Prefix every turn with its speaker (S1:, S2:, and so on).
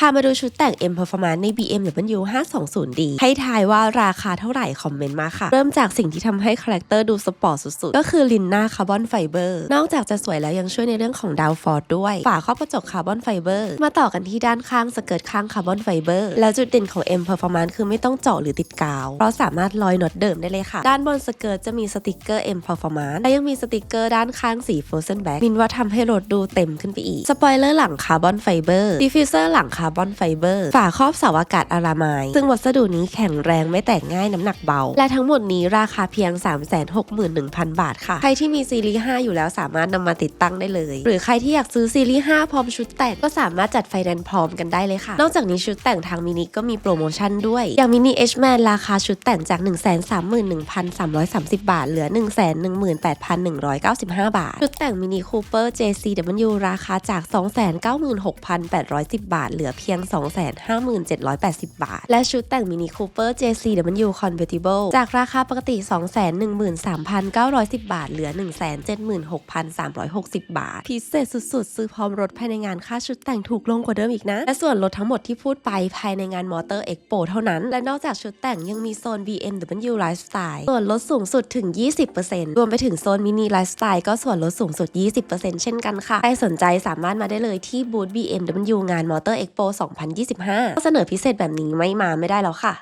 S1: พามาดูชุดแต่ง M Performance ใน BMW 520D ให้ทายว่าราคาเท่าไหร่คอมเมนต์มาค่ะ เริ่มจากสิ่งที่ทำให้คาแรคเตอร์ดูสปอร์ตสุดๆ ก็คือลินหน้าคาร์บอนไฟเบอร์นอกจากจะสวยแล้วยังช่วยในเรื่องของดาวฟอร์ดด้วย ฝาครอบกระจกคาร์บอนไฟเบอร์มาต่อกันที่ด้านข้างสเกิร์ตข้างคาร์บอนไฟเบอร์แล้วจุดเด่นของ M Performance คือไม่ต้องเจาะหรือติดกาว เพราะสามารถลอยน็อตเดิมได้เลยค่ะ ด้านบนสเกิร์ตจะมีสติกเกอร์ M Performance และยังมีสติกเกอร์ด้านข้างสี Frozen Black มินว่าทำให้รถดูเต็มขึ้นไปอีกสปอยเลอร์หลังคาร์บอนไฟเบอร์ดิฟฟิวเซอร์หลังคาร์บอนไฟเบอร์ฝาครอบเสาอากาศอารามาย ซึ่งวัสดุนี้แข็งแรงไม่แตกง่ายน้ำหนักเบา และทั้งหมดนี้ราคาเพียง 361,000 บาทค่ะ ใครที่มีซีรีส์ 5 อยู่แล้วสามารถนำมาติดตั้งได้เลย หรือใครที่อยากซื้อซีรีส์ 5 พร้อมชุดแต่งก็สามารถจัดไฟแนนซ์พร้อมกันได้เลยค่ะ นอกจากนี้ชุดแต่งทางมินิก็มีโปรโมชั่นด้วย อย่างมินิ H-Man ราคาชุดแต่งจาก 131,330 บาท เหลือ 118,195 บาท ชุดแต่งมินิคูเปอร์ JCW ราคาจาก 296,810 บาท เหลือเพียง 257,80 บาท และชุดแต่งมินิคูเปอร์ JCW Convertible จากราคาปกติ 213,910 บาท เหลือ 176,360 บาท พิเศษสุดๆ ซื้อพร้อมรถภายในงานค่าชุดแต่งถูกลงกว่าเดิมอีกนะ และส่วนลดทั้งหมดที่พูดไปภายในงานมอเตอร์เอ็กโปเท่านั้น และนอกจากชุดแต่งยังมีโซน BMW Lifestyle ส่วนลดสูงสุดถึง 20%รวมไปถึงโซนมินิไลฟ์สไตล์ก็ส่วนลดสูงสุด 20%เช่นกันค่ะ ใครสนใจสามารถมาได้เลยที่บูธ BMW งานมอเตอร์เอ็กโป2025 เสนอพิเศษแบบนี้ไม่มาไม่ได้แล้วค่ะ